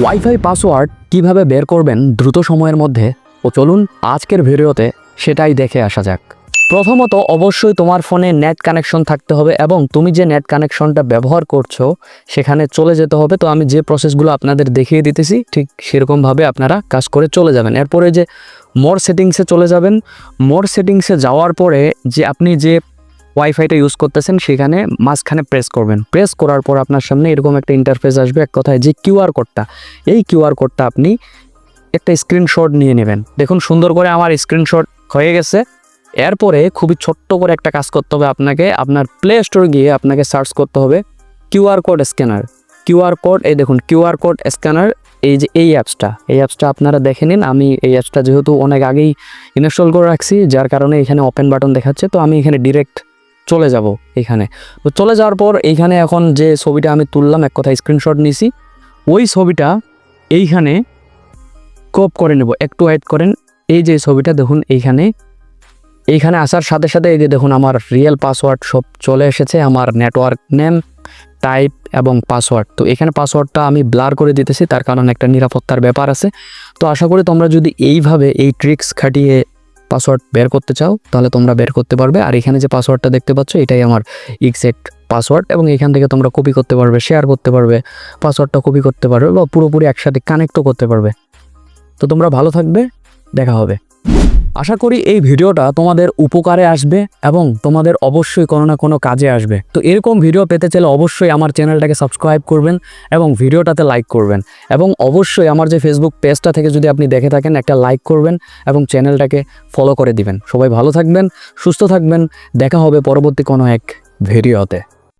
Wifi password কীভাবে বের করবেন দ্রুত সময়ের মধ্যে? ও চলুন আজকের ভিডিওতে সেটাই দেখে আসা যাক। প্রথমত অবশ্যই তোমার ফোনে নেট কানেকশন থাকতে হবে এবং তুমি যে নেট কানেকশনটা ব্যবহার করছ, সেখানে চলে যেতে হবে। তো আমি যে প্রসেসগুলো আপনাদের দেখিয়ে দিতেছি, ঠিক সেরকমভাবে আপনারা কাজ করে চলে যাবেন। এরপরে যে মোর সেটিংসে চলে যাবেন মোর সেটিংসে যাওয়ার পরে যে আপনি যে ওয়াইফাইটা ইউজ করতেছেন, সেখানে মাঝখানে প্রেস করবেন। প্রেস করার পর আপনার সামনে এরকম একটা ইন্টারফেস আসবে, এক কথায় যে কিউআর কোডটা এই কিউআর কোডটা আপনি একটা স্ক্রিনশট নিয়ে নেবেন। দেখুন সুন্দর করে আমার স্ক্রিনশট হয়ে গেছে। এরপরে খুবই ছোট্ট করে একটা কাজ করতে হবে আপনাকে। আপনার প্লে স্টোর গিয়ে আপনাকে সার্চ করতে হবে QR code scanner QR code এই দেখুন কিউআর কোড স্ক্যানার এই যে এই অ্যাপসটা এই অ্যাপসটা আপনারা দেখে নিন। আমি এই অ্যাপসটা যেহেতু অনেক আগেই ইনস্টল করে রাখছি, যার কারণে এখানে ওপেন বাটন দেখাচ্ছে। তো আমি এখানে ডিরেক্ট চলে যাব এখানে। তো চলে যাওয়ার পর এইখানে এখন যে ছবিটা আমি তুললাম, এক কথা স্ক্রিনশট নিছি, ওই ছবিটা এইখানে কপ করে নেব একটু ওয়েট করেন। এই যে ছবিটা দেখুন এইখানে এইখানে আসার সাথে সাথে এই যে দেখুন আমার রিয়েল পাসওয়ার্ড সব চলে এসেছে, আমার নেটওয়ার্ক নেম টাইপ এবং পাসওয়ার্ড তো এখানে পাসওয়ার্ডটা আমি ব্লার করে দিতেছি, তার কারণ একটা নিরাপত্তার ব্যাপার আছে। তো আশা করি তোমরা যদি এইভাবে এই ট্রিক্স খাটিয়ে পাসওয়ার্ড বের করতে চাও, তাহলে তোমরা বের করতে পারবে। আর এখানে যে পাসওয়ার্ডটা দেখতে পাচ্ছ, এটাই আমার ইকসেট পাসওয়ার্ড এবং এখান থেকে তোমরা কপি করতে পারবে শেয়ার করতে পারবে পাসওয়ার্ডটা কপি করতে পারবে বা পুরোপুরি একসাথে কানেক্টও করতে পারবে। তো তোমরা ভালো থাকবে, দেখা হবে। আশা করি এই ভিডিওটা তোমাদের উপকারে আসবে এবং তোমাদের অবশ্যই কোনো না কোনো কাজে আসবে। তো এরকম ভিডিও পেতে চাইলে অবশ্যই আমার চ্যানেলটাকে সাবস্ক্রাইব করবেন এবং ভিডিওটাতে লাইক করবেন এবং অবশ্যই আমার যে ফেসবুক পেজটা থেকে যদি আপনি দেখে থাকেন, একটা লাইক করবেন এবং চ্যানেলটাকে ফলো করে দিবেন। সবাই ভালো থাকবেন, সুস্থ থাকবেন। দেখা হবে পরবর্তী কোনো এক ভিডিওতে।